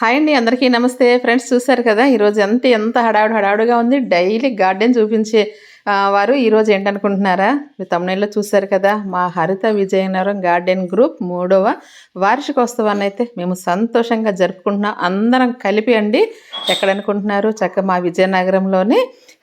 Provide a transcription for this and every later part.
Hi అండి అందరికీ నమస్తే. ఫ్రెండ్స్ చూశారు కదా ఈరోజు ఎంత ఎంత హడావుడు హడావుడుగా ఉంది. డైలీ గార్డెన్ చూపించే వారు ఈరోజు ఏంటనుకుంటున్నారా? మీరు తమిళలో చూశారు కదా మా హరిత విజయనగరం గార్డెన్ గ్రూప్ మూడవ వార్షికోత్సవాన్ని అయితే మేము సంతోషంగా జరుపుకుంటున్నాం. అందరం కలిపి అండి ఎక్కడ అనుకుంటున్నారు చక్క మా విజయనగరంలోని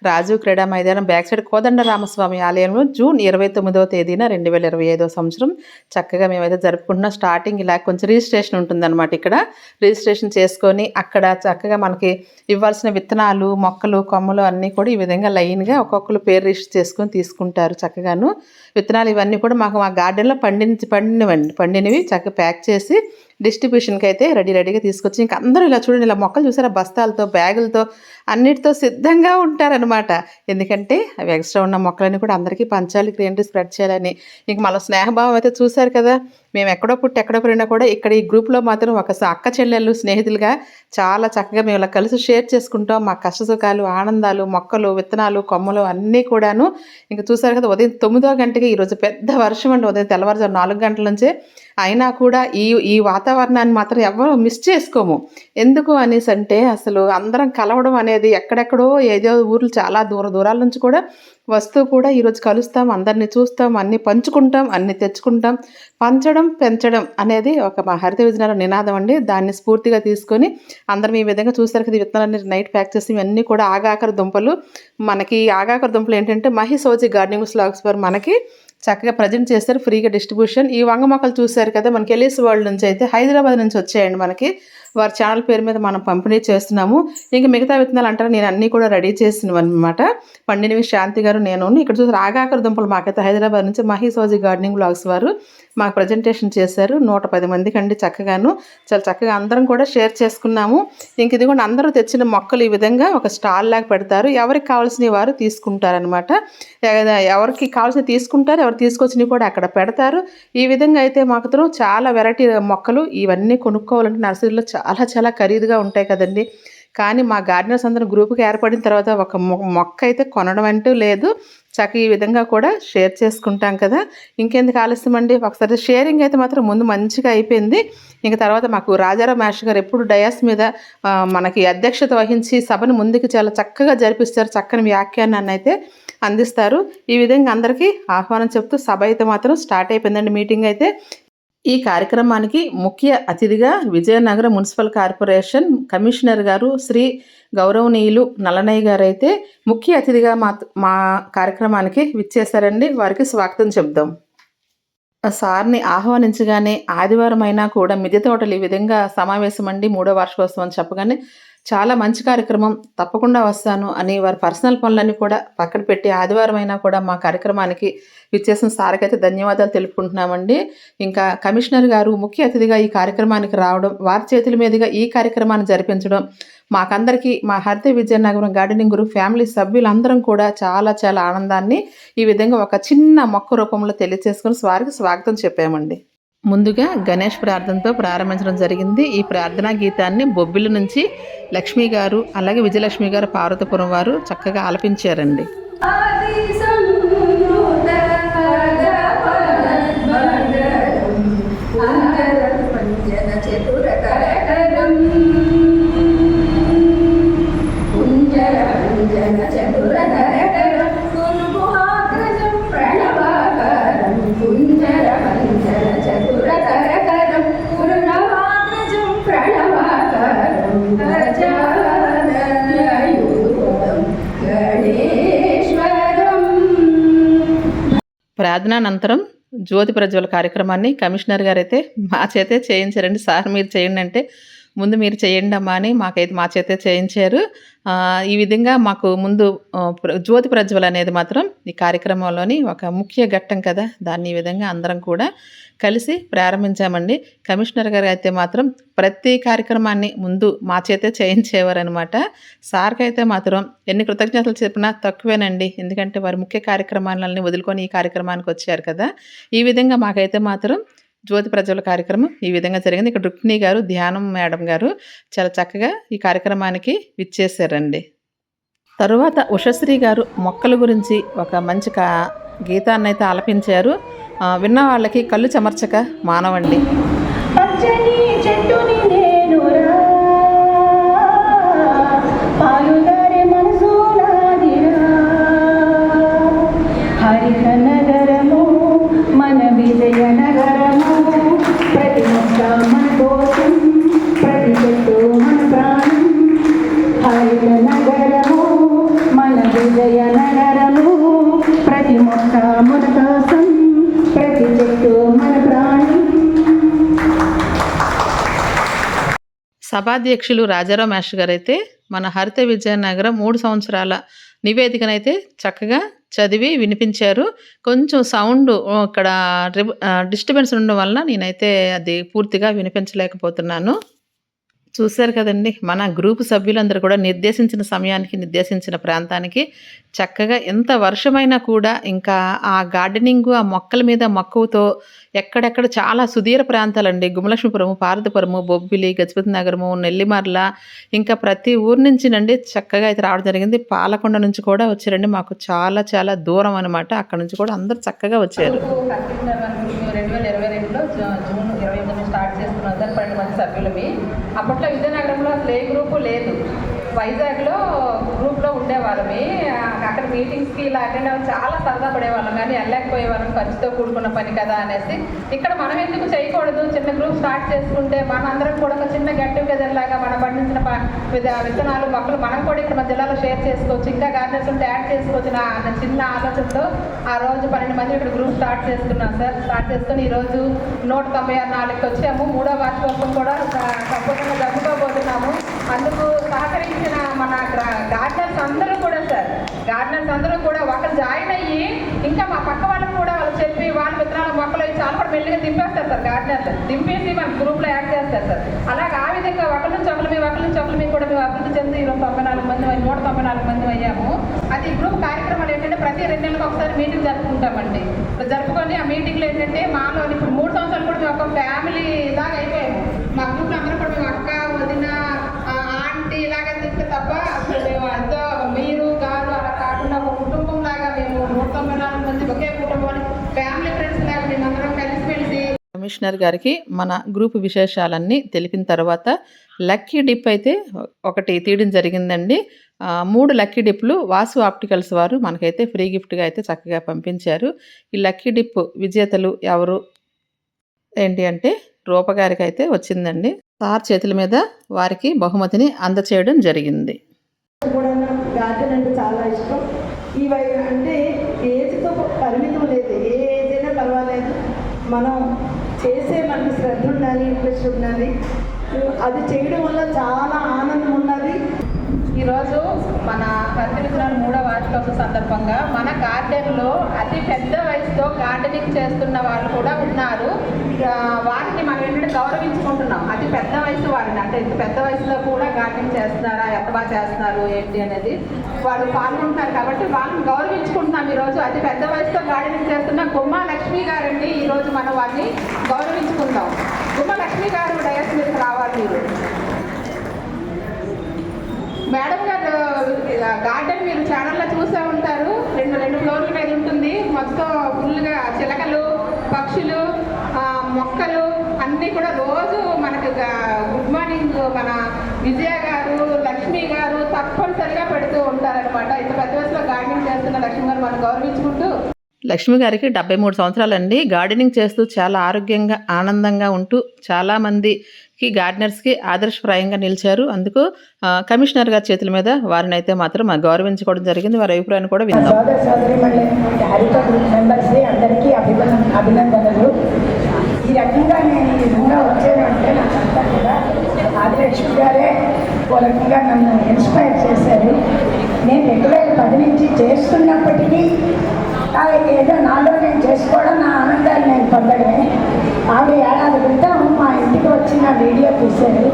రాజు క్రీడా మైదానం బ్యాక్ సైడ్ కోదండ రామస్వామి ఆలయంలో జూన్ ఇరవై తొమ్మిదవ తేదీన రెండు వేల ఇరవై ఐదో సంవత్సరం చక్కగా మేమైతే జరుపుకుంటున్నాం. స్టార్టింగ్ ఇలా కొంచెం రిజిస్ట్రేషన్ ఉంటుందన్నమాట ఇక్కడ. రిజిస్ట్రేషన్ చేసుకొని అక్కడ చక్కగా మనకి ఇవ్వాల్సిన విత్తనాలు మొక్కలు కొమ్మలు అన్నీ కూడా ఈ విధంగా లైన్గా ఒక్కొక్కరు పేరు రిజిస్టర్ చేసుకొని తీసుకుంటారు చక్కగాను. విత్తనాలు ఇవన్నీ కూడా మాకు మా గార్డెన్లో పండించి పండినవండి. పండినవి చక్కగా ప్యాక్ చేసి డిస్ట్రిబ్యూషన్కి అయితే రెడీ రెడీగా తీసుకొచ్చి ఇంకా అందరూ ఇలా చూడండి ఇలా మొక్కలు చూసారా? బస్తాలతో బ్యాగులతో అన్నిటితో సిద్ధంగా ఉంటారనమాట ఎందుకంటే అవి ఎక్స్ట్రా ఉన్న మొక్కలని కూడా అందరికీ పంచాలి గ్రీనరీ స్ప్రెడ్ చేయాలని. ఇంక మళ్ళీ స్నేహభావం అయితే చూశారు కదా? మేము ఎక్కడో పుట్టి ఎక్కడో పుట్టినా కూడా ఇక్కడ ఈ గ్రూప్లో మాత్రం ఒక అక్క చెల్లెళ్ళు స్నేహితులుగా చాలా చక్కగా మేము ఇలా కలిసి షేర్ చేసుకుంటాం. మా కష్ట సుఖాలు ఆనందాలు మొక్కలు విత్తనాలు కొమ్మలు అన్నీ కూడాను. ఇంకా చూసారు కదా? ఉదయం తొమ్మిదో గంటకి ఈరోజు పెద్ద వర్షం అండి. ఉదయం తెల్లవారుజాము నాలుగు గంటల నుంచే అయినా కూడా ఈ ఈ వాతావరణాన్ని మాత్రం ఎవరు మిస్ చేసుకోము. ఎందుకు అనేసి అంటే అసలు అందరం కలవడం అనేది ఎక్కడెక్కడో ఏదో ఊర్లు చాలా దూర దూరాల నుంచి కూడా వస్తూ కూడా ఈరోజు కలుస్తాం అందరినీ చూస్తాం అన్నీ పంచుకుంటాం అన్నీ తెచ్చుకుంటాం. పంచడం పెంచడం అనేది ఒక మా హరిత విజయనగరం నినాదం అండి. దాన్ని స్ఫూర్తిగా తీసుకొని అందరం ఈ విధంగా చూస్తారు కదా విత్తనాలన్నీ నైట్ ప్యాక్ చేసి ఇవన్నీ కూడా ఆగాకర దుంపలు. మనకి ఈ ఆగాకర దుంపలు ఏంటంటే మహిసోజి గార్డెనింగ్ స్లాగ్స్ వారు మనకి చక్కగా ప్రజెంట్ చేస్తారు ఫ్రీగా డిస్ట్రిబ్యూషన్. ఈ వంగ మొక్కలు చూశారు కదా మనకి ఎలీస్ వరల్డ్ నుంచి అయితే హైదరాబాద్ నుంచి వచ్చాయండి మనకి. వారి ఛానల్ పేరు మీద మనం పంపిణీ చేస్తున్నాము. ఇంకా మిగతా విత్తనాలు అంటారు నేను అన్నీ కూడా రెడీ చేసినవి అనమాట పండినవి శాంతి గారు నేను ఇక్కడ చూసి రాగాకర దుంపలు మాకైతే హైదరాబాద్ నుంచి మహిసోజి గార్డెనింగ్ బ్లాగ్స్ వారు మాకు ప్రజెంటేషన్ చేశారు. నూట పది మందికి అండి చక్కగాను. చాలా చక్కగా అందరం కూడా షేర్ చేసుకున్నాము. ఇంక ఇది కూడా అందరూ తెచ్చిన మొక్కలు ఈ విధంగా ఒక స్టాల్ లాగా పెడతారు. ఎవరికి కావాల్సిన వారు తీసుకుంటారనమాట ఎవరికి కావాల్సిన తీసుకుంటారు ఎవరు తీసుకొచ్చినవి కూడా అక్కడ పెడతారు. ఈ విధంగా అయితే మాత్రం చాలా వెరైటీ మొక్కలు ఇవన్నీ కొనుక్కోవాలంటే నర్సరీలో చాలా చాలా ఖరీదుగా ఉంటాయి కదండి. కానీ మా గార్డెనర్స్ అందరం గ్రూప్కి ఏర్పడిన తర్వాత ఒక మొ- మొక్క అయితే కొనడం అంటూ లేదు. చక్క ఈ విధంగా కూడా షేర్ చేసుకుంటాం కదా. ఇంకెందుకు ఆలస్యం అండి? ఒకసారి షేరింగ్ అయితే మాత్రం ముందు మంచిగా అయిపోయింది. ఇంక తర్వాత మాకు రాజారావు మాస్టర్ గారు ఎప్పుడు డయాస్ మీద మనకి అధ్యక్షత వహించి సభను ముందుకు చాలా చక్కగా జరిపిస్తారు. చక్కని వ్యాఖ్యానాన్ని అయితే అందిస్తారు. ఈ విధంగా అందరికీ ఆహ్వానం చెప్తూ సభ అయితే మాత్రం స్టార్ట్ అయిపోయిందండి. మీటింగ్ అయితే ఈ కార్యక్రమానికి ముఖ్య అతిథిగా విజయనగరం మున్సిపల్ కార్పొరేషన్ కమిషనర్ గారు శ్రీ గౌరవనీయులు నలనయ్య గారు అయితే ముఖ్య అతిథిగా మా మా కార్యక్రమానికి విచ్చేశారండి. వారికి స్వాగతం చెప్దాం. ఆ సార్ని ఆహ్వానించగానే ఆదివారం అయినా కూడా మిద్దె తోటలు ఈ విధంగా సమావేశం అండి మూడో వార్షికోత్సవం చెప్పగానే చాలా మంచి కార్యక్రమం తప్పకుండా వస్తాను అని వారి పర్సనల్ పనులన్నీ కూడా పక్కన పెట్టి ఆదివారం అయినా కూడా మా కార్యక్రమానికి విచ్చేసిన సార్కైతే ధన్యవాదాలు తెలుపుకుంటున్నామండి. ఇంకా కమిషనర్ గారు ముఖ్య అతిథిగా ఈ కార్యక్రమానికి రావడం వారి చేతుల మీదుగా ఈ కార్యక్రమాన్ని జరిపించడం మాకందరికీ మా Haritha Vizianagaram gardening group family సభ్యులందరం కూడా చాలా చాలా ఆనందాన్ని ఈ విధంగా ఒక చిన్న మొక్క రూపంలో తెలియచేసుకుని వారికి స్వాగతం చెప్పామండి. ముందుగా గణేష్ ప్రార్థనతో ప్రారంభించడం జరిగింది. ఈ ప్రార్థనా గీతాన్ని బొబ్బిలి నుంచి లక్ష్మి గారు అలాగే విజయలక్ష్మి గారు పార్వతీపురం వారు చక్కగా ఆలపించారండి. ప్రార్థనానంతరం జ్యోతి ప్రజ్వల కార్యక్రమాన్ని కమిషనర్ గారైతే మా చేతే చేయించారండి. సార్ మీరు చేయండి అంటే ముందు మీరు చేయండి అమ్మా అని మాకైతే మా చేతే చేయించారు. ఈ విధంగా మాకు ముందు ప్ర- జ్యోతి ప్రజ్వల అనేది మాత్రం ఈ కార్యక్రమంలోని ఒక ముఖ్య ఘట్టం కదా దాన్ని ఈ విధంగా అందరం కూడా కలిసి ప్రారంభించామండి. కమిషనర్ గారు అయితే మాత్రం ప్రతి కార్యక్రమాన్ని ముందు మా చేతే చేయించేవారనమాట సార్కి అయితే మాత్రం ఎన్ని కృతజ్ఞతలు చెప్పినా తక్కువేనండి. ఎందుకంటే వారు ముఖ్య కార్యక్రమాలని వదులుకొని ఈ కార్యక్రమానికి వచ్చారు కదా. ఈ విధంగా మాకైతే మాత్రం జ్యోతి ప్రజల కార్యక్రమం ఈ విధంగా జరిగింది. ఇక్కడ రుక్మిణి గారు ధ్యానం మేడం గారు చాలా చక్కగా ఈ కార్యక్రమానికి విచ్చేశారండి. తరువాత ఉషశ్రీ గారు మొక్కల గురించి ఒక మంచి కా గీతాన్ని అయితే ఆలపించారు. విన్న వాళ్ళకి కళ్ళు చెమర్చక మానవండి. హరిహనగరము మన విజయ సభాధ్యక్షులు రాజారావు మేష గారు అయితే మన హరిత విజయనగరం మూడు సంవత్సరాల నివేదికనైతే చక్కగా చదివి వినిపించారు. కొంచెం సౌండ్ ఇక్కడ డిస్టర్బెన్స్ ఉండడం వలన నేనైతే అది పూర్తిగా వినిపించలేకపోతున్నాను. చూశారు కదండి. మన గ్రూప్ సభ్యులందరూ కూడా నిర్దేశించిన సమయానికి నిర్దేశించిన ప్రాంతానికి చక్కగా ఎంత వర్షమైనా కూడా ఇంకా ఆ గార్డెనింగ్ ఆ మొక్కల మీద మక్కువతో ఎక్కడెక్కడ చాలా సుదీర ప్రాంతాలండి. గుమలక్ష్మీపురము పార్వతీపురము బొబ్బిలి గజపతి నగరము నెల్లిమర్ల ఇంకా ప్రతి ఊరు నుంచి నండి చక్కగా అయితే రావడం జరిగింది. పాలకొండ నుంచి కూడా వచ్చారండి. మాకు చాలా చాలా దూరం అనమాట అక్కడ నుంచి కూడా అందరూ చక్కగా వచ్చారు రెండు వేల ఇరవై రెండులో జూన్ ఇరవై ఎనిమిది స్టార్ట్ చేస్తున్నాం సార్ పన్నెండు మంది సభ్యులవి అప్పట్లో విజయనగరంలో అసలు ఏ గ్రూపు లేదు వైజాగ్లో గ్రూప్లో ఉండేవాళ్ళమి. అక్కడ మీటింగ్స్కి ఇలా అటెండ్ అవ్వడం చాలా సరదా పడేవాళ్ళం. కానీ వెళ్ళలేకపోయేవాళ్ళం. ఖర్చుతో కూడుకున్న పని కదా అనేసి. ఇక్కడ మనం ఎందుకు చేయకూడదు? చిన్న గ్రూప్ స్టార్ట్ చేసుకుంటే మనందరం కూడా ఒక చిన్న గెట్ టుగెదర్ లాగా మనం పండించిన విత్తనాలు మొక్కలు మనం కూడా ఇక్కడ మన జిల్లాలో షేర్ చేసుకోవచ్చు. ఇంకా గార్డెన్స్ ఉంటే యాడ్ చేసుకోవచ్చు. నా చిన్న ఆలోచనతో ఆ రోజు పన్నెండు మంది ఇక్కడ గ్రూప్ స్టార్ట్ చేసుకున్నాం సార్. స్టార్ట్ చేసుకుని ఈరోజు నూట తొంభై ఆరు నాలుగుకి వచ్చాము. మూడో వార్షికోత్సవం కూడా స- తప్పకుండా జరుపుకోబోతున్నాము. అందుకు సహకరించిన మన గార్డెన్స్ అందరూ కూడా సార్ గార్డెన్స్ అందరూ కూడా ఒకరు జాయిన్ అయ్యి ఇంకా మా పక్క వాళ్ళకి కూడా వాళ్ళు చెప్పి వాళ్ళ విత్తనాలు మొక్కలు అవి చాలా కూడా మెల్లిగా దింపేస్తారు సార్ గార్డెన్స్ దింపేసి మన గ్రూప్లో యాడ్ చేస్తారు సార్. అలాగే ఆ విధంగా ఒకరి నుంచి ఒకరి మీద ఒకరి నుంచి ఒకరి మీద కూడా మేము అభివృద్ధి చెంది ఈరోజు తొంభై నాలుగు మంది నూట తొంభై నాలుగు మంది అయ్యాము. అది ఈ గ్రూప్ కార్యక్రమాలు ఏంటంటే ప్రతి రెండు నెలలకు ఒకసారి మీటింగ్ జరుపుకుంటామండి. జరుపుకొని ఆ మీటింగ్లో ఏంటంటే మాలో ఇప్పుడు మూడు సంవత్సరాలు కూడా మేము ఒక ఫ్యామిలీ లాగా అయిపోయాము మా గ్రూప్లో అందరూ కూడా మేము అక్క వదిన ఆ, ఆంటీ ఇలాగే తిరిగితే తప్ప అసలు మేము అంతా మీరు గారు అలా కాకుండా ఒక కుటుంబం లాగా మేము నూట తొంభై నాలుగు మంది ఒకే కుటుంబం ఫ్యామిలీ ఫ్రెండ్స్ లాగా మేము అందరం కలిసిమెలిసి కమిషనర్ గారికి మన గ్రూప్ విశేషాలన్నీ తెలిపిన తర్వాత లక్కీ డిప్ అయితే ఒకటి తీయడం జరిగిందండి. మూడు లక్కీ డిప్లు వాసు ఆప్టికల్స్ వారు మనకైతే ఫ్రీ గిఫ్ట్గా అయితే చక్కగా పంపించారు. ఈ లక్కీ డిప్ విజేతలు ఎవరు? ఏంటి అంటే రూప గారికి అయితే వచ్చిందండి. సార్ చేతుల మీద వారికి బహుమతిని అందచేయడం జరిగింది. గార్డెన్ అంటే చాలా ఇష్టం. ఈ అంటే ఏజ్తో పరిమితం లేదు. ఏ ఏజ్ అయినా పర్వాలేదు. మనం చేసే మనకి శ్రద్ధ ఉండాలి ఇంట్రెస్ట్ ఉండాలి. అది చేయడం వల్ల చాలా ఆనందం ఉన్నది. ఈరోజు మన ప్రతినిధులను మూడో వార్షికోత్సవ సందర్భంగా మన గార్డెన్లో అతి పెద్ద వయసుతో గార్డెనింగ్ చేస్తున్న వాళ్ళు కూడా ఉన్నారు. వారిని మనం ఏంటంటే గౌరవించుకుంటున్నాం. అతి పెద్ద వయసు వారిని. అంటే ఇంత పెద్ద వయసులో కూడా గార్డెనింగ్ చేస్తున్నారా? ఎంత బాగా చేస్తున్నారు? ఏంటి అనేది వాళ్ళు పాల్గొంటున్నారు కాబట్టి వాళ్ళని గౌరవించుకుంటున్నాం ఈరోజు. అతి పెద్ద వయసుతో గార్డెనింగ్ చేస్తున్న గుమ్మా లక్ష్మి గారండి. ఈరోజు మనం వారిని గౌరవించుకుందాం. గుమ్మ లక్ష్మి గారు డయస్ మీదకి రావాలి మీరు. మేడం గారు గార్డెన్ మీరు ఛానల్లో చూసే ఉంటారు. రెండు రెండు ఫ్లోర్ల మీద ఉంటుంది. మొత్తం ఫుల్గా చిలకలు పక్షులు మొక్కలు అన్నీ కూడా రోజు మనకు గుడ్ మార్నింగ్ మన విజయ గారు లక్ష్మి గారు తప్పనిసరిగా పెడుతూ ఉంటారనమాట ఇంత పెద్ద వయసులో గార్డెనింగ్ చేస్తున్న లక్ష్మి గారు మనం గౌరవించుకుంటూ లక్ష్మి గారికి డెబ్బై మూడు సంవత్సరాలండి. గార్డెనింగ్ చేస్తూ చాలా ఆరోగ్యంగా ఆనందంగా ఉంటూ చాలామందికి గార్డెనర్స్కి ఆదర్శప్రాయంగా నిలిచారు. అందుకు కమిషనర్ గారి చేతుల మీద వారిని అయితే మాత్రం గౌరవించుకోవడం జరిగింది. వారి అభిప్రాయాన్ని కూడా విన్నాం. అభినందనలు. ఈ రకంగా నేను ఈ విధంగా వచ్చానంటే నాకంతా కూడా ఆదిలక్ష్మి గారే ఓ రకంగా నన్ను ఇన్స్పైర్ చేశారు. నేను రెండు వేల పది నుంచి చేస్తున్నప్పటికీ ఏదో నాలో నేను చేసుకోవడం నా ఆనందాన్ని నేను పొందడమే. ఆమె ఏడాది క్రితం మా ఇంటికి వచ్చి నా వీడియో తీశారు.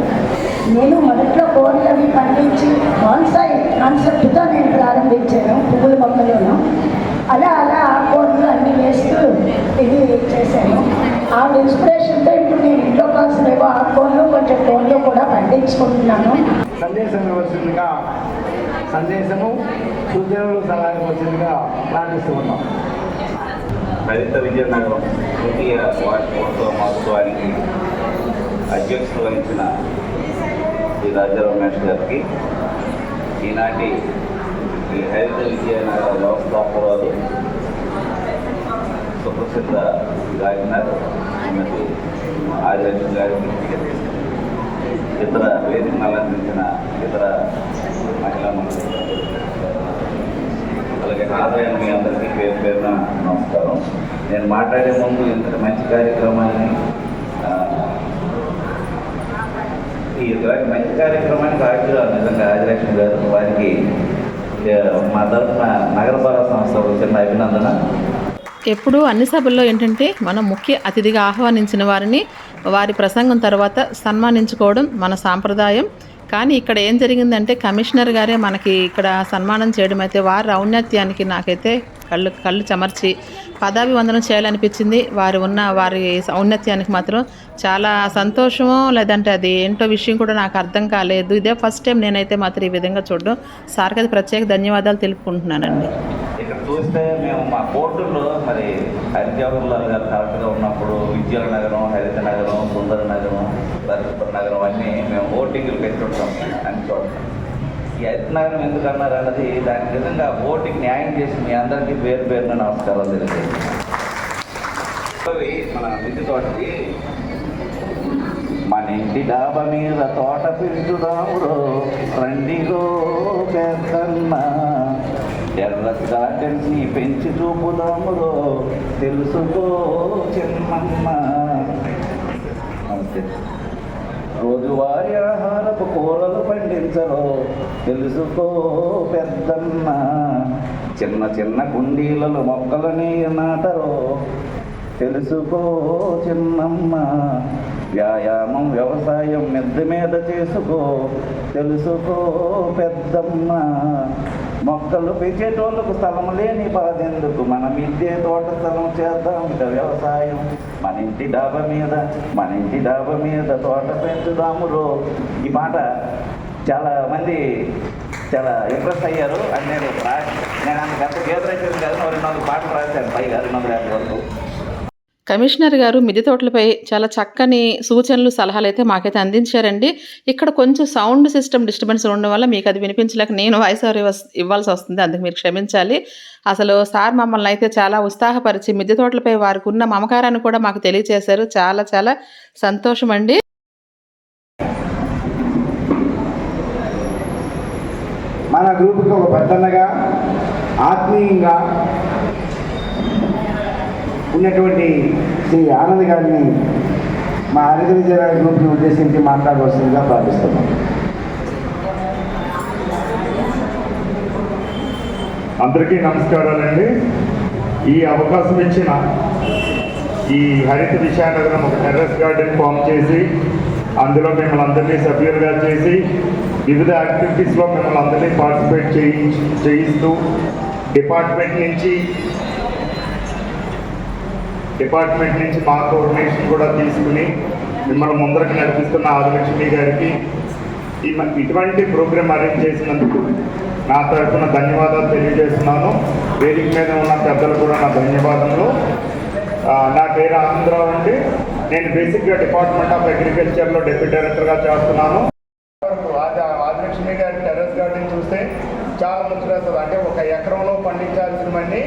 నేను మొదట్లో కోళ్ళు అవి పండించి బాన్సాయి కాన్సెప్ట్తో నేను ప్రారంభించాను పువ్వుల మొక్కలను. అలా అలా ఆ కోళ్ళు అన్నీ వేస్తూ ఇది చేశాను. ఆ ఇన్స్పిరేషన్తో ఇప్పుడు నేను ఇంట్లో కాల్సినవో ఆ కోళ్ళు కొంచెం కోళ్ళు కూడా పండించుకుంటున్నాను. సందేశం సందేశము సూచనలు సహాయం వచ్చిందిగా ప్రార్థిస్తూ ఉన్నాం. హరిత విజయనగరం తృతీయ వార్షికోత్సవ మహోత్సవానికి అధ్యక్షులు వహించిన శ్రీ రాజా రమేష్ గారికి ఈనాటి ఈ హరిత విజయనగర వ్యవస్థాపకురాలు సుప్రసిద్ధ గాయనర్ శ్రీమతి ఆదిలక్ష్మి గారికి ఇతర వేదికను అలంకరించిన ఇతర మహిళా మంత్రి హాజరైన మీ అందరికీ పేరు పేరున నమస్కారం. నేను మాట్లాడే ముందు ఇంత మంచి కార్యక్రమాన్ని ఈ ఇలాంటి మంచి కార్యక్రమానికి హాజరు నిజంగా ఆదిలక్ష్మి గారు వారికి మా తరఫున నగరపాలక సంస్థ ఒక చిన్న అభినందన. ఎప్పుడు అన్ని సభల్లో ఏంటంటే మనం ముఖ్య అతిథిగా ఆహ్వానించిన వారిని వారి ప్రసంగం తర్వాత సన్మానించుకోవడం మన సాంప్రదాయం. కానీ ఇక్కడ ఏం జరిగిందంటే కమిషనర్ గారే మనకి ఇక్కడ సన్మానం చేయడం అయితే వారి ఔన్నత్యానికి నాకైతే కళ్ళు కళ్ళు చెమర్చి పదాభివందనం చేయాలనిపించింది. వారు ఉన్న వారి ఔన్నత్యానికి మాత్రం చాలా సంతోషమో లేదంటే అది ఏంటో విషయం కూడా నాకు అర్థం కాలేదు. ఇదే ఫస్ట్ టైం నేనైతే మాత్రం ఈ విధంగా చూడడం. సార్కి అది ప్రత్యేక ధన్యవాదాలు తెలుపుకుంటున్నానండి. ఇక్కడ చూస్తే మేము మా బోర్డుల్లో మరి హరిజవహర్లాల్ గారు కరెక్ట్గా ఉన్నప్పుడు విద్యల నగరం హరిత నగరం సుందర నగరం దర్శపుర నగరం అన్నీ మేము ఓటింగ్లు పెట్టుకుంటాం అని చోట్ల. ఈ హరిత నగరం ఎందుకన్నారు అన్నది దానికి విధంగా ఓటింగ్ న్యాయం చేసి మీ అందరికీ పేరు పేరున నమస్కారాలు తెలియజేయండి మన విద్యుత్ ఇంటి డాబా మీద తోట పెంచుదామురో రండిగో పెద్దన్న. ఎర్ర గార్డెన్స్ పెంచి చూపుదామురో తెలుసుకో చిన్నమ్మ. నమస్తే రోజువారి ఆహారపు కూరలు పండించరో తెలుసుకో పెద్దన్న. చిన్న చిన్న కుండీలలో మొక్కలని నాటరో తెలుసుకో చిన్నమ్మ. వ్యాయామం వ్యవసాయం మిద్దె మీద చేసుకో తెలుసుకో పెద్దమ్మ. మొక్కలు పెంచేటోళ్ళకు స్థలం లేని బాధెందుకు? మనం ఇద్దే తోట స్థలం చేద్దాం ఇక వ్యవసాయం. మన ఇంటి డాబా మీద మన ఇంటి డాబా మీద తోట పెంచుదామురో ఈ మాట చాలా మంది చాలా ఇంప్రెస్ అయ్యారు. అని నేను నేను అంత పెద్ద గీత కాదు మరి రెండు పాటలు రాశాను. పైగా రెండు వందల యాభై వరకు. కమిషనర్ గారు మిద్దె తోటలపై చాలా చక్కని సూచనలు సలహాలు అయితే మాకైతే అందించారండి. ఇక్కడ కొంచెం సౌండ్ సిస్టమ్ డిస్టర్బెన్స్ ఉండడం వల్ల మీకు అది వినిపించలేక నేను వాయిస్ ఓవర్ ఇవ్వాల్సి వస్తుంది. అందుకు మీరు క్షమించాలి. అసలు సార్ మమ్మల్ని అయితే చాలా ఉత్సాహపరిచి మిద్దె తోటలపై వారికి ఉన్న మమకారాన్ని కూడా మాకు తెలియజేశారు. చాలా చాలా సంతోషం అండి. మన గ్రూప్కి ఒక పెద్దన్నగా ఆత్మీయంగా ఉన్నటువంటి శ్రీ ఆనంద్ గారిని మా హరిత విజయనగర గ్రూప్ని ఉద్దేశించి మాట్లాడవలసిందిగా ప్రార్థిస్తున్నాం. అందరికీ నమస్కారాలండి. ఈ అవకాశం ఇచ్చిన ఈ హరిత విశానగరం ఒక టెర్రస్ గార్డెన్ ఫామ్ చేసి అందులో మిమ్మల్ని అందరినీ సభ్యులుగా చేసి వివిధ యాక్టివిటీస్లో మిమ్మల్ని అందరినీ పార్టిసిపేట్ చేయి చేయిస్తూ డిపార్ట్మెంట్ నుంచి డిపార్ట్మెంట్ నుంచి మా కోఆర్డినేషన్ కూడా తీసుకుని మిమ్మల్ని ముందరకు నడిపిస్తున్న ఆదిలక్ష్మి గారికి ఈ ఇటువంటి ప్రోగ్రామ్ అరేంజ్ చేసినందుకు నా తరఫున ధన్యవాదాలు తెలియజేస్తున్నాను. వేదిక మీద ఉన్న పెద్దలు కూడా నా ధన్యవాదములు. నా పేరు ఆనందరావు అండి. నేను బేసిక్గా డిపార్ట్మెంట్ ఆఫ్ అగ్రికల్చర్లో డిప్యూటీ డైరెక్టర్గా చేస్తున్నాను. ఆదిలక్ష్మి గారి టెర్రస్ గార్డెన్ చూస్తే చాలా ముచ్చటేస్తుంది అంటే ఒక ఎకరంలో పండించాల్సినవన్నీ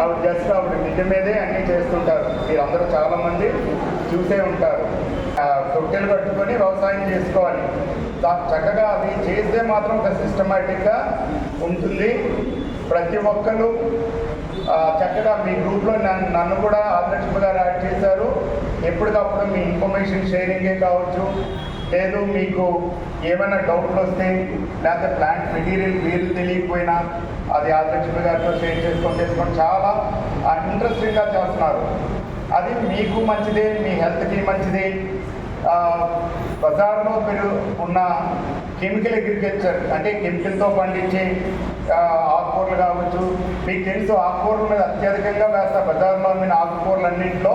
ఆవిడ జస్ట్ ఆవిడ మిద్దె మీదే అన్నీ చేస్తుంటారు. మీరందరూ చాలామంది చూసే ఉంటారు. రొట్టెలు తొట్టెలు కట్టుకొని వ్యవసాయం చేసుకోవాలి. చక్కగా అవి చేస్తే మాత్రం ఒక సిస్టమేటిక్గా ఉంటుంది. ప్రతి ఒక్కరు చక్కగా మీ గ్రూప్లో నన్ను నన్ను కూడా ఆదిలక్ష్మి గారు యాడ్ చేశారు. ఎప్పటికప్పుడు మీ ఇన్ఫర్మేషన్ షేరింగే కావచ్చు. లేదు మీకు ఏమైనా డౌట్లు వస్తే లేకపోతే ప్లాంట్ మెటీరియల్ మీరు తెలియకపోయినా అది అధ్యక్షుడు గారితో షేర్ చేసుకొని చేసుకొని చాలా ఇంట్రెస్టింగ్గా చేస్తున్నారు. అది మీకు మంచిదే మీ హెల్త్కి మంచిదే. బజార్లో మీరు ఉన్న కెమికల్ అగ్రికల్చర్ అంటే కెమికల్తో పండించే ఆకుకూరలు కావచ్చు. మీకు తెలుసు ఆకుకూరల మీద అత్యధికంగా వేస్తారు. బజార్లో అమ్మిన ఆకుకూరలు అన్నింటిలో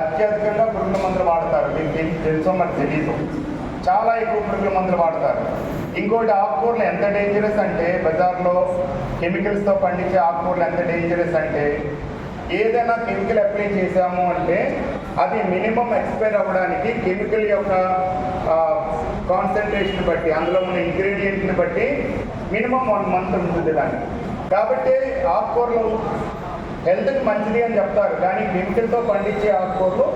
అత్యధికంగా పురుగుల మందులు వాడతారు. మీకు తెలుసు తెలుసో మరి తెలీదు. చాలా ఎక్కువ పురుగుల మందులు వాడతారు. ఇంకోటి ఆకుకూరలు ఎంత డేంజరస్ అంటే బజార్లో కెమికల్స్తో పండించే ఆకుకూరలు ఎంత డేంజరస్ అంటే ఏదైనా కెమికల్ అప్లై చేసాము అంటే అది మినిమం ఎక్స్పైర్ అవ్వడానికి కెమికల్ యొక్క కాన్సన్ట్రేషన్ బట్టి అందులో ఉన్న ఇంగ్రీడియంట్ని బట్టి మినిమం వన్ మంత్ ఉంటుంది దానికి. కాబట్టి ఆకుకూరలు హెల్త్కి మంచిది అని చెప్తారు. కానీ కెమికల్తో పండించే ఆకుకూరలు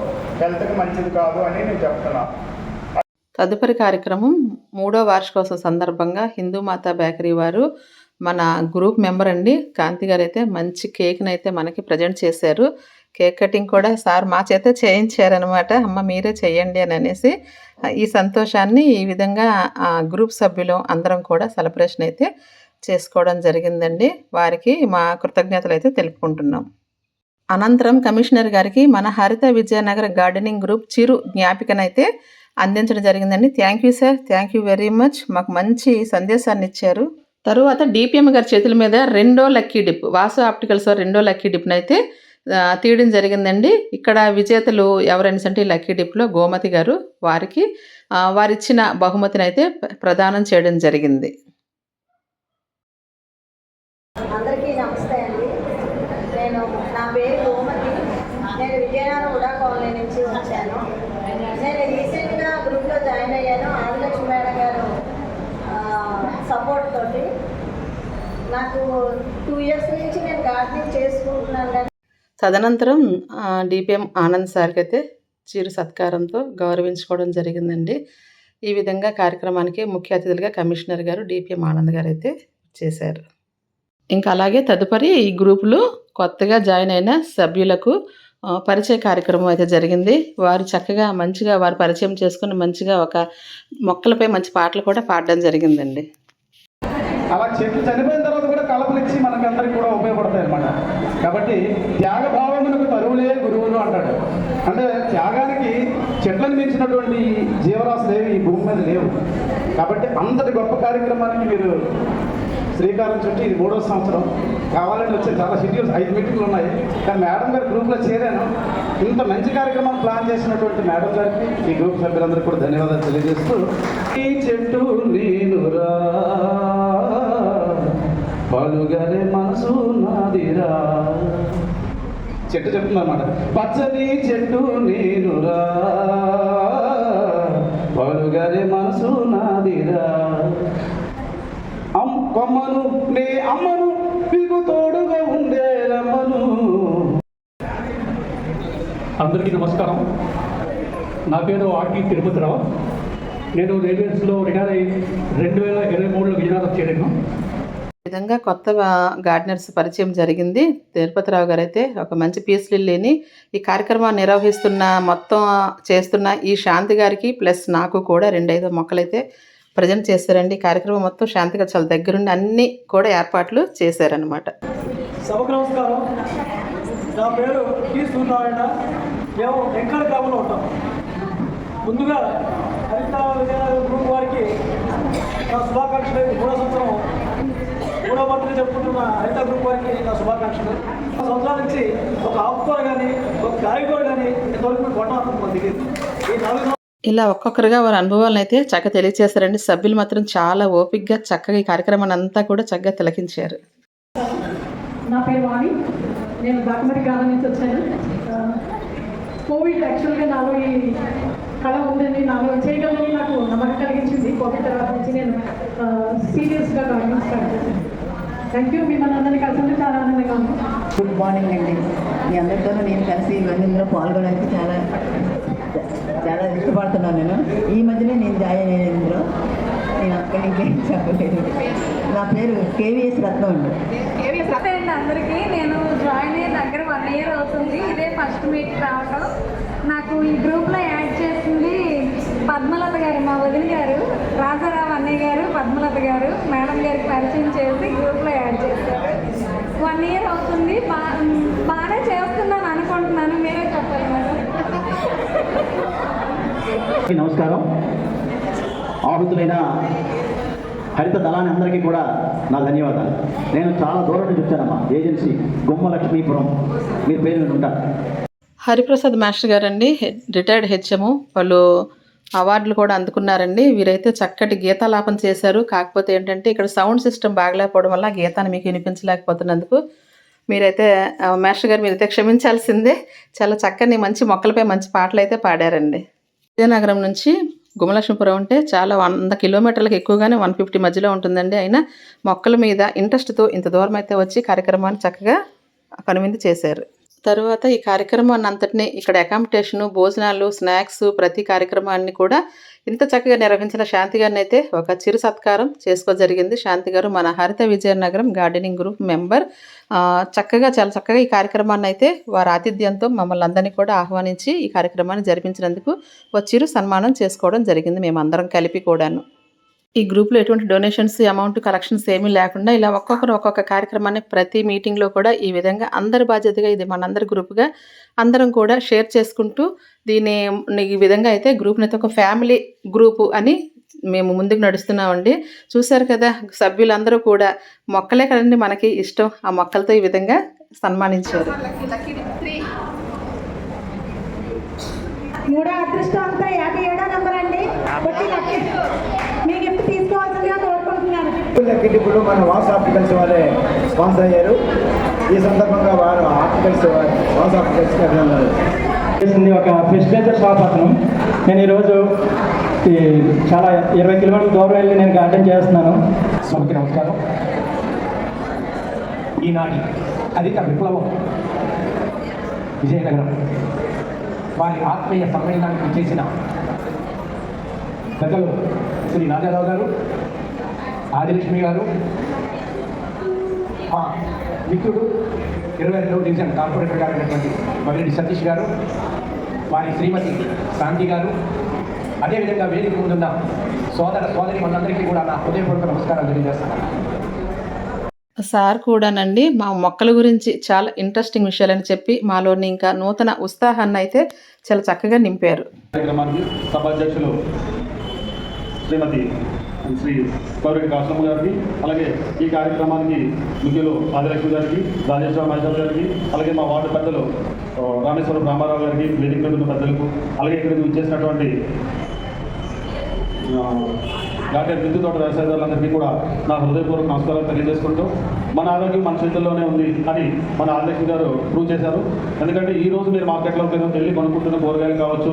హెల్త్కి మంచిది కాదు అని నేను చెప్తున్నాను తదుపరి కార్యక్రమం మూడో వార్షికోత్సవ సందర్భంగా హిందూ మాతా బేకరీ వారు మన గ్రూప్ మెంబర్ అండి. కాంతి గారు అయితే మంచి కేక్ని అయితే మనకి ప్రజెంట్ చేశారు. కేక్ కటింగ్ కూడా సార్ మా చేత చేయించారనమాట అమ్మ మీరే చేయండి అని అనేసి ఈ సంతోషాన్ని ఈ విధంగా ఆ గ్రూప్ సభ్యులు అందరం కూడా సెలబ్రేషన్ అయితే చేసుకోవడం జరిగిందండి. వారికి మా కృతజ్ఞతలు అయితే తెలుపుకుంటున్నాం. అనంతరం కమిషనర్ గారికి మన హరిత విజయనగర్ గార్డెనింగ్ గ్రూప్ చిరు జ్ఞాపికనైతే అందించడం జరిగిందండి. Thank you sir thank you very much మాకు మంచి సందేశాన్ని ఇచ్చారు. తరువాత డిపిఎం గారి చేతుల మీద రెండో లక్కీ డిప్ వాసు ఆప్టికల్స్ రెండో లక్కీ డిప్ని అయితే తీయడం జరిగిందండి. ఇక్కడ విజేతలు ఎవరైనా అంటే లక్కీ డిప్లో గోమతి గారు వారికి వారిచ్చిన బహుమతిని అయితే ప్రదానం చేయడం జరిగింది అందరికీ నమస్తే అండి నేను నా పేరు గోమతి నేను విజయనగరం ఉడా కాలనీ నుంచి వచ్చాను నేను రీసెంట్గా గ్రూప్లో జాయిన్ అయ్యాను ఆదిలక్ష్మి మేడం గారు సపోర్ట్ తోటి నాకు టూ ఇయర్స్ నుంచి నేను గార్డెనింగ్ చేసుకుంటున్నాను కానీ తదనంతరం డిపిఎం ఆనంద్ సార్కి అయితే చిరు సత్కారంతో గౌరవించుకోవడం జరిగిందండి. ఈ విధంగా కార్యక్రమానికి ముఖ్య అతిథులుగా కమిషనర్ గారు డిపిఎం ఆనంద్ గారు అయితే చేశారు. ఇంకా అలాగే తదుపరి ఈ గ్రూపులో కొత్తగా జాయిన్ అయిన సభ్యులకు పరిచయ కార్యక్రమం అయితే జరిగింది. వారు చక్కగా మంచిగా వారు పరిచయం చేసుకుని మంచిగా ఒక మొక్కలపై మంచి పాటలు కూడా పాడడం జరిగిందండి. అలా చెట్లు చనిపోయిన అందరికీ కూడా ఉపయోగపడతాయి అన్నమాట కాబట్టి త్యాగభావమునకు తరువులే గురువులు అంటాడు. అంటే త్యాగానికి చెట్లను మించినటువంటి జీవరాశులు ఏవి ఈ భూమి మీద లేవు. కాబట్టి అంతటి గొప్ప కార్యక్రమానికి మీరు శ్రీకారం చుట్టి ఇది మూడో సంవత్సరం కావాలని వచ్చే చాలా షెడ్యూల్స్ ఐదు మీటింగ్లు ఉన్నాయి. కానీ మేడం గారి గ్రూప్లో చేరాను. ఇంత మంచి కార్యక్రమం ప్లాన్ చేసినటువంటి మేడం గారికి ఈ గ్రూప్ సభ్యులందరికీ కూడా ధన్యవాదాలు తెలియజేస్తూ ఈ చెట్టు నేనురా పలుగరే మనసు నాదిరా. చెట్టు చెప్తుందన్నమాట. పచ్చని చెట్టు నేనురా పలుగరే మనసు నాదిరా. అమ్ కొమ్మను నే అమ్మను మీకు తోడుగా ఉండే రమ్మను. అందరికీ నమస్కారం. నా పేరు ఆర్టీ తిరుపతిరావు. నేను రైల్వేస్లో రిటైర్ అయ్యి రెండు వేల ఇరవై మూడులో విజయనగరం చేరాను. విధంగా కొత్త గార్డెనర్స్ పరిచయం జరిగింది. తిరుపతిరావు గారు అయితే ఒక మంచి పీస్ లిల్లీని ఈ కార్యక్రమాన్ని నిర్వహిస్తున్న మొత్తం చేస్తున్న ఈ శాంతి గారికి ప్లస్ నాకు కూడా రెండైదు మొక్కలైతే ప్రజెంట్ చేశారండి. ఈ కార్యక్రమం మొత్తం శాంతిగా చాలా దగ్గరుండి అన్ని కూడా ఏర్పాట్లు చేశారనమాట సభకు నమస్కారం నా పేరు టి. సూర్యనారాయణ. మేము వెంకట గ్రామంలో ఉంటాం. ముందుగా హరిత విజయనగరం గ్రూప్ వారికి నా శుభాకాంక్షలు. మూడో సంవత్సరం మూడో జరుపుకుంటున్న హరిత గ్రూప్ వారికి నా శుభాకాంక్షలు. ఒక సంవత్సరాల నుంచి ఒక ఆకుకూర కానీ ఒక కాయగూర కానీ ఇంతవరకు కొట్టడం మన దిగింది. ఈ నాలుగు ఇలా ఒక్కొక్కరుగా వారి అనుభవాలను అయితే చక్కగా తెలియజేశారండి సభ్యులు మాత్రం చాలా ఓపికగా చక్కగా ఈ కార్యక్రమాన్ని అంతా కూడా చక్కగా తిలకించారు. నా పేరు వాణి. నేను బాకమరి గ్రామం నుంచి వచ్చాను. కోవిడ్ యాక్చువల్గా నాలో ఈ కళ ఉందని నాలో చేయగలని నాకు నమ్మకం కలిగించింది. కోవిడ్ తర్వాత నుంచి నేను సీరియస్గా గార్డెనింగ్ స్టార్ట్ చేశాను. థ్యాంక్ యూ మిమ్మల్ని అందరినీ కలిసి చాలా ఆనందంగా ఉంది. గుడ్ మార్నింగ్ అండి. మీ అందరితోనూ నేను కలిసి ఇవన్నీ ఇందులో పాల్గొనడానికి చాలా చాలా ఇష్టపడుతున్నాను నేను. ఈ మధ్యనే నేను జాయిన్ అయ్యాను ఇందులో. నేను అక్కడి నుంచి చెప్పలేదు. నా పేరు కేవీఎస్ రత్నం అండి. నమస్తే అండి అందరికీ. నేను జాయిన్ అయ్యే దగ్గర వన్ ఇయర్ అవుతుంది. ఇదే ఫస్ట్ మీట్ రావటం. నాకు ఈ గ్రూప్లో యాడ్ చేసింది పద్మలత గారు మా వదిన గారు. రాజారావు అన్నయ్య గారు పద్మలత గారు మేడం గారికి పరిచయం చేసి గ్రూప్లో యాడ్ చేశారు. వన్ ఇయర్ అవుతుంది. బా బాగానే చేస్తున్నాను అనుకుంటున్నాను. మీరే చెప్పాలి మేడం. నమస్కారం. ఆహుతులైన హరిత దళాన్ని అందరికీ కూడా నా ధన్యవాదాలు. నేను చాలా దూరం నుంచి వచ్చానమ్మా. ఏజెన్సీ గుమ్మ లక్ష్మీపురం మీరు పేరు ఉంటారు. హరిప్రసాద్ మాస్టర్ గారండి. రిటైర్డ్ హెచ్ఎం వాళ్ళు అవార్డులు కూడా అందుకున్నారండి. వీరైతే చక్కటి గీతాలాపన చేశారు. కాకపోతే ఏంటంటే ఇక్కడ సౌండ్ సిస్టమ్ బాగలేకపోవడం వల్ల గీతాన్ని మీకు వినిపించలేకపోతున్నందుకు మీరైతే ఆ, మాస్టర్ గారు మీరైతే క్షమించాల్సిందే. చాలా చక్కని మంచి మొక్కలపై మంచి పాటలు అయితే పాడారండి. విజయనగరం నుంచి గుమలక్ష్మీపురం అంటే చాలా వంద కిలోమీటర్లకు ఎక్కువగానే వన్ ఫిఫ్టీ మధ్యలో ఉంటుందండి. అయినా మొక్కల మీద ఇంట్రెస్ట్తో ఇంత దూరం అయితే వచ్చి కార్యక్రమాన్ని చక్కగా కనువిందు చేశారు. తరువాత ఈ కార్యక్రమాన్ని అంతటినీ ఇక్కడ అకామిడేషను భోజనాలు స్నాక్స్ ప్రతి కార్యక్రమాన్ని కూడా ఇంత చక్కగా నిర్వహించిన శాంతి గారిని అయితే ఒక చిరు సత్కారం చేసుకో జరిగింది. శాంతి గారు మన Haritha Vizianagaram gardening group member. చక్కగా చాలా చక్కగా ఈ కార్యక్రమాన్ని అయితే వారి ఆతిథ్యంతో మమ్మల్ని అందరినీ కూడా ఆహ్వానించి ఈ కార్యక్రమాన్ని జరిపించినందుకు ఒక చిరు సన్మానం చేసుకోవడం జరిగింది. మేమందరం కలిపి కూడాను. ఈ గ్రూప్లో ఎటువంటి డొనేషన్స్ అమౌంట్ కలెక్షన్స్ ఏమీ లేకుండా ఇలా ఒక్కొక్కరు ఒక్కొక్క కార్యక్రమాన్ని ప్రతి మీటింగ్లో కూడా ఈ విధంగా అందరి బాధ్యతగా ఇది మనందరి గ్రూప్గా అందరం కూడా షేర్ చేసుకుంటూ దీన్ని ఈ విధంగా అయితే గ్రూప్ని ఒక ఫ్యామిలీ గ్రూపు అని మేము ముందుకు నడుస్తున్నామండి. చూశారు కదా సభ్యులందరూ కూడా మొక్కలే కదండి మనకి ఇష్టం. ఆ మొక్కలతో ఈ విధంగా సన్మానించారు. మూడో అదృష్టం అంతా యాభై ఏడో నెంబర్ అండి బట్టి లక్కీ మీ గిఫ్ట్ తీసుకోవాల్సిందిగా ఇప్పుడు మన వాస్ ఆప్టికల్స్ వాళ్ళే స్పాన్సర్ అయ్యారు. ఈ సందర్భంగా వారు ఆప్టికల్స్ వాస్ ఆప్టికల్స్కి అభినందనలు. చేసింది ఒక ఫెస్టిలైజర్ షాప్ అతను. నేను ఈరోజు ఈ చాలా ఇరవై కిలోమీటర్ల దూరం వెళ్ళి నేను గార్డెన్ చేస్తున్నాను. సభకి నమస్కారం. ఈనాటి అధిక విప్లవం విజయనగరం. వారి ఆత్మీయ సమ్మేళనానికి చేసిన పెద్దలు శ్రీ రాజారావు గారు ఆదిలక్ష్మి గారు. మా మిత్రుడు ఇరవై రెండవ డివిజన్ కార్పొరేటర్ గారు అయినటువంటి మగిరెడ్డి సతీష్ గారు వారి శ్రీమతి శాంతి గారు. అదేవిధంగా వేదిక ముందున్న సోదర సోదరి మనందరికీ కూడా నా హృదయపూర్వక నమస్కారాలు తెలియజేస్తున్నాను. సార్ కూడానండి మా మొక్కల గురించి చాలా ఇంట్రెస్టింగ్ విషయాలని చెప్పి మాలోని ఇంకా నూతన ఉత్సాహాన్ని అయితే చాలా చక్కగా నింపారు. కార్యక్రమానికి సభాధ్యక్షులు శ్రీమతి శ్రీ పౌరెడ్డి కాశమ్మ గారికి అలాగే ఈ కార్యక్రమానికి ముఖ్యులు ఆదిలక్ష్మి గారికి రాజేశ్వర మహేశ్వర గారికి అలాగే మా వార్డు పెద్దలు రామేశ్వరం రామారావు గారికి వేదిక ఉన్న పెద్దలకు అలాగే ఇక్కడికి వచ్చేసినటువంటి ఆ, గార్డెన్ విద్యుత్ తోట వ్యవసాయదారులందరికీ కూడా నా హృదయపూర్వక నమస్కారాలు తెలియజేసుకుంటూ మన ఆరోగ్యం మన చేతుల్లోనే ఉంది అని మన ఆదిలక్ష్మి గారు ప్రూవ్ చేశారు. ఎందుకంటే ఈ రోజు మీరు మార్కెట్లోకి వెళ్ళి కొనుక్కుంటున్న కూరగాయలు కావచ్చు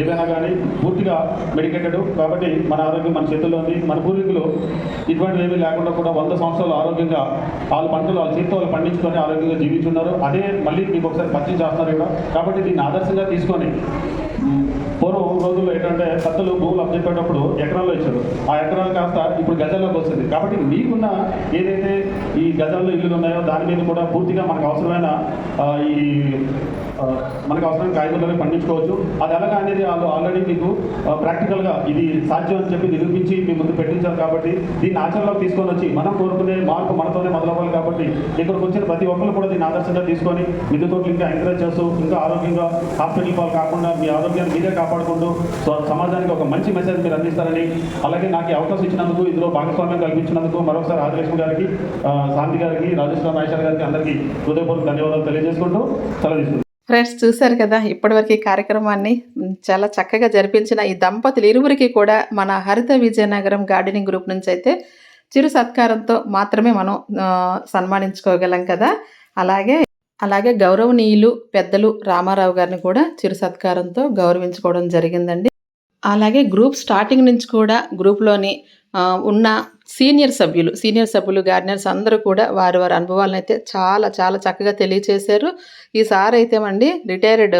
ఏదైనా కానీ పూర్తిగా మెడికేటెడ్ కాబట్టి మన ఆరోగ్యం మన చేతుల్లో ఉంది. మన పూర్వీకులు ఇటువంటివి ఏమీ లేకుండా కూడా వంద సంవత్సరాలు ఆరోగ్యంగా వాళ్ళ పంటలు వాళ్ళ చేతితో వాళ్ళు పండించుకొని ఆరోగ్యంగా జీవించున్నారు అదే మళ్ళీ మీకు ఒకసారి పరిచయం చేస్తున్నారు ఇక్కడ కాబట్టి దీన్ని ఆదర్శంగా తీసుకొని పూర్వం రోజుల్లో ఏంటంటే పెద్దలు భూములు అప్పచెప్పేటప్పుడు ఎకరాల్లో ఇచ్చారు. ఆ ఎకరాలు కాస్త ఇప్పుడు గజాల్లోకి వస్తుంది కాబట్టి మీకున్న ఏదైతే ఈ గజాల్లో ఇల్లులు ఉన్నాయో దాని మీద కూడా పూర్తిగా మనకు అవసరమైన ఈ మనకు అవసరమైన కాయగూరలు పండించుకోవచ్చు. అది ఎలాగా అనేది వాళ్ళు ఆల్రెడీ మీకు ప్రాక్టికల్గా ఇది సాధ్యం అని చెప్పి నిరూపించి మీ ముందు పెట్టించారు కాబట్టి దీన్ని ఆచరణలోకి తీసుకొని వచ్చి మనం కోరుకునే మార్పు మనతోనే మొదలవ్వాలి కాబట్టి ఇక్కడికి వచ్చిన ప్రతి ఒక్కరు కూడా దీన్ని ఆదర్శంగా తీసుకొని మిద్దెతో ఇంకా ఎంకరేజ్ చేస్తూ ఇంకా ఆరోగ్యంగా హాస్పిటల్ పాలు కాకుండా మీ ఆరోగ్యాన్ని మీరే కాపాడుకుంటూ సో సమాజానికి ఒక మంచి మెసేజ్ మీరు అందిస్తారని అలాగే నాకు అవకాశం ఇచ్చినందుకు ఇందులో భాగస్వామ్యం కల్పించినందుకు మరొకసారి ఆదిలక్ష్మి గారికి శాంతి గారికి రాజేశ్వర మహేశ్వర్ గారికి అందరికీ హృదయపూర్వక ధన్యవాదాలు తెలియజేసుకుంటూ సెలవు ఫ్రెండ్స్ చూశారు కదా ఇప్పటివరకు ఈ కార్యక్రమాన్ని చాలా చక్కగా జరిపించిన ఈ దంపతులు ఇరువురికి కూడా మన హరిత విజయనగరం గార్డెనింగ్ గ్రూప్ నుంచి అయితే చిరు సత్కారంతో మాత్రమే మనం సన్మానించుకోగలం కదా. అలాగే అలాగే గౌరవనీయులు పెద్దలు రామారావు గారిని కూడా చిరు సత్కారంతో గౌరవించుకోవడం జరిగిందండి. అలాగే గ్రూప్ స్టార్టింగ్ నుంచి కూడా గ్రూప్లోని ఉన్న సీనియర్ సభ్యులు సీనియర్ సభ్యులు గార్డెనర్స్ అందరూ కూడా వారి వారి అనుభవాలను అయితే చాలా చాలా చక్కగా తెలియచేశారు. ఈ సార్ అయితే అండి రిటైర్డ్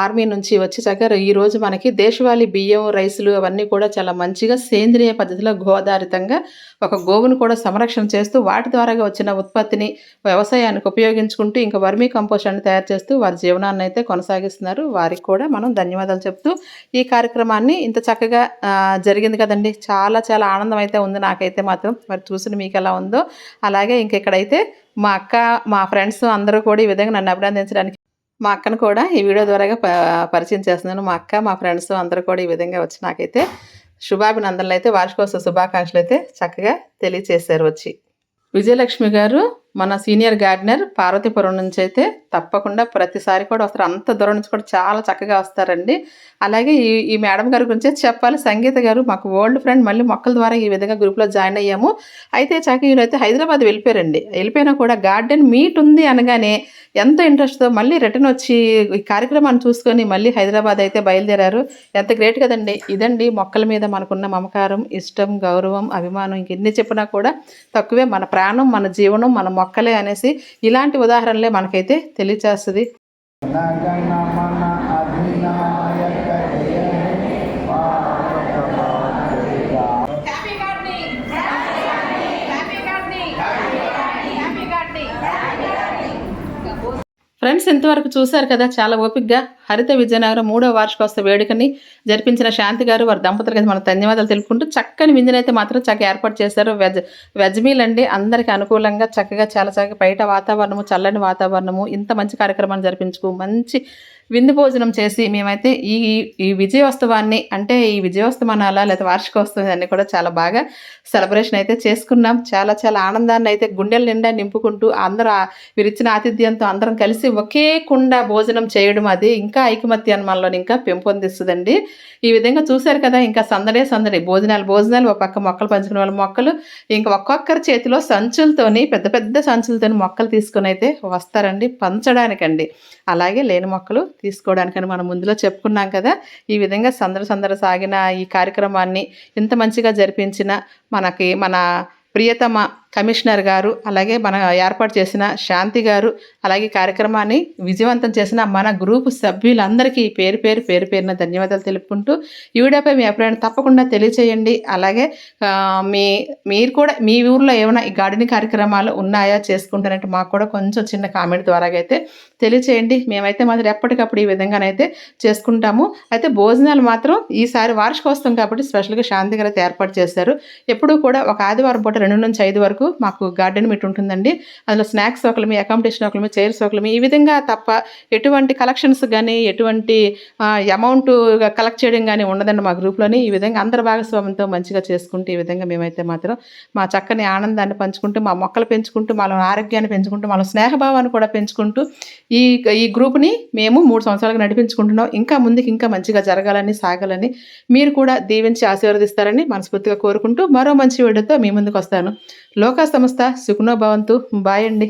ఆర్మీ నుంచి వచ్చి చక్కగా ఈరోజు మనకి దేశవాళీ బియ్యం రైసులు అవన్నీ కూడా చాలా మంచిగా సేంద్రియ పద్ధతిలో గోధారితంగా ఒక గోవును కూడా సంరక్షణ చేస్తూ వాటి ద్వారా వచ్చిన ఉత్పత్తిని వ్యవసాయానికి ఉపయోగించుకుంటూ ఇంకా వర్మీ కంపోస్ట్ అని తయారు చేస్తూ వారి జీవనాన్ని అయితే కొనసాగిస్తున్నారు. వారికి కూడా మనం ధన్యవాదాలు చెప్తూ ఈ కార్యక్రమాన్ని ఇంత చక్కగా జరిగింది కదండి. చాలా చాలా ఆనందం అయితే ఉంది నాకైతే మాత్రం. మరి చూసిన మీకు ఎలా ఉందో. అలాగే ఇంకెక్కడైతే మా అక్క మా ఫ్రెండ్స్ అందరూ కూడా ఈ విధంగా నన్ను అభినందించడానికి మా అక్కను కూడా ఈ వీడియో ద్వారా ప- పరిచయం చేస్తున్నాను. మా అక్క మా ఫ్రెండ్స్ అందరూ కూడా ఈ విధంగా వచ్చి నాకైతే శుభాభినందనలు అయితే వార్షికోత్సవ శుభాకాంక్షలు అయితే చక్కగా తెలియచేశారు వచ్చి. విజయలక్ష్మి గారు మన సీనియర్ గార్డెనర్ పార్వతీపురం నుంచి అయితే తప్పకుండా ప్రతిసారి కూడా వస్తారు. అంత దూరం నుంచి కూడా చాలా చక్కగా వస్తారండి. అలాగే ఈ ఈ మేడం గారి గురించి చెప్పాలి. సంగీత గారు మాకు ఓల్డ్ ఫ్రెండ్. మళ్ళీ మొక్కల ద్వారా ఈ విధంగా గ్రూప్లో జాయిన్ అయ్యాము. అయితే చక్కగా ఈయనైతే హైదరాబాద్ వెళ్ళిపోయారండి. వెళ్ళిపోయినా కూడా గార్డెన్ మీట్ ఉంది అనగానే ఎంతో ఇంట్రెస్ట్తో మళ్ళీ రిటర్న్ వచ్చి ఈ కార్యక్రమాన్ని చూసుకొని మళ్ళీ హైదరాబాద్ అయితే బయలుదేరారు. ఎంత గ్రేట్ కదండి. ఇదండి మొక్కల మీద మనకున్న మమకారం ఇష్టం గౌరవం అభిమానం ఇంకెన్ని చెప్పినా కూడా తక్కువే. మన ప్రాణం మన జీవనం మన మొక్కలే అనేసి ఇలాంటి ఉదాహరణలే మనకైతే తెలియచేస్తుంది. ఫ్రెండ్స్ ఇంతవరకు చూశారు కదా చాలా ఓపిక్గా హరిత విజయనగరం మూడో వార్షికోత్సవ వేడుకని జరిపించిన శాంతి గారు వారి దంపతులకి మన ధన్యవాదాలు తెలుపుకుంటూ చక్కని విందునైతే మాత్రం చక్కగా ఏర్పాటు చేశారు. వెజ్ వెజ్ మీల్ అండి. అందరికీ అనుకూలంగా చక్కగా చాలా చక్కగా బయట వాతావరణము చల్లని వాతావరణము ఇంత మంచి కార్యక్రమాన్ని జరిపించుకు మంచి విందు భోజనం చేసి మేమైతే ఈ ఈ విజయోత్సవాన్ని అంటే ఈ విజయోత్సవానాల లేదా వార్షికోత్సవాన్ని కూడా చాలా బాగా సెలబ్రేషన్ అయితే చేసుకున్నాం. చాలా చాలా ఆనందాన్ని అయితే గుండెల నిండా నింపుకుంటూ అందరూ విరిచిన వీరిచ్చిన ఆతిథ్యంతో అందరం కలిసి ఒకే కుండ భోజనం చేయడం అది ఇంకా ఐకమత్యాన్ని మనలో ఇంకా పెంపొందిస్తుందండి. ఈ విధంగా చూశారు కదా ఇంకా సందడే సందడి భోజనాలు భోజనాలు ఒక పక్క మొక్కలు పంచుకునే వాళ్ళ మొక్కలు ఇంకా ఒక్కొక్కరి చేతిలో సంచులతోని పెద్ద పెద్ద సంచులతోని మొక్కలు తీసుకొని అయితే వస్తారండి పంచడానికండి. అలాగే లేని మొక్కలు తీసుకోవడానికని మనం ముందులో చెప్పుకున్నాం కదా. ఈ విధంగా సందడి సందర సాగిన ఈ కార్యక్రమాన్ని ఇంత మంచిగా జరిపించిన మనకి మన ప్రియతమ కమిషనర్ గారు అలాగే మన ఏర్పాటు చేసిన శాంతి గారు అలాగే కార్యక్రమాన్ని విజయవంతం చేసిన మన గ్రూపు సభ్యులందరికీ పేరు పేరు పేరు పేరున ధన్యవాదాలు తెలుపుకుంటూ ఈ వీడియోపై మీ అభిప్రాయాన్ని తప్పకుండా తెలియచేయండి. అలాగే మీ మీరు కూడా మీ ఊర్లో ఏమైనా ఈ గార్డెనింగ్ కార్యక్రమాలు ఉన్నాయా చేసుకుంటారంటే మాకు కూడా కొంచెం చిన్న కామెంట్ ద్వారా అయితే తెలియచేయండి. మేమైతే మాత్రం ఎప్పటికప్పుడు ఈ విధంగానైతే చేసుకుంటాము. అయితే భోజనాలు మాత్రం ఈసారి వార్షికోత్సవం కాబట్టి స్పెషల్గా శాంతి గారు ఏర్పాటు చేశారు. ఎప్పుడూ కూడా ఒక ఆదివారం పూట రెండు నుంచి ఐదు వరకు మాకు గార్డెన్ మీట్ ఉంటుందండి. అందులో స్నాక్స్ ఒకలమి అకామిడేషన్ ఒకలమి చైర్స్ ఒకలమి ఈ విధంగా తప్ప ఎటువంటి కలెక్షన్స్ కానీ ఎటువంటి అమౌంట్ కలెక్ట్ చేయడం కానీ ఉండదండి మా గ్రూప్లోని. ఈ విధంగా అందరి భాగస్వామ్యంతో మంచిగా చేసుకుంటూ ఈ విధంగా మేమైతే మాత్రం మా చక్కని ఆనందాన్ని పంచుకుంటూ మా మొక్కలు పెంచుకుంటూ మన ఆరోగ్యాన్ని పెంచుకుంటూ మన స్నేహభావాన్ని కూడా పెంచుకుంటూ ఈ ఈ గ్రూప్ని మేము మూడు సంవత్సరాలుగా నడిపించుకుంటున్నాం. ఇంకా ముందుకు ఇంకా మంచిగా జరగాలని సాగాలని మీరు కూడా దీవించి ఆశీర్వదిస్తారని మనస్ఫూర్తిగా కోరుకుంటూ మరో మంచి వీడియోతో మీ ముందుకు వస్తాను. లోకా సంస్థ సుఖనో భవంతు. బాయ్ అండి.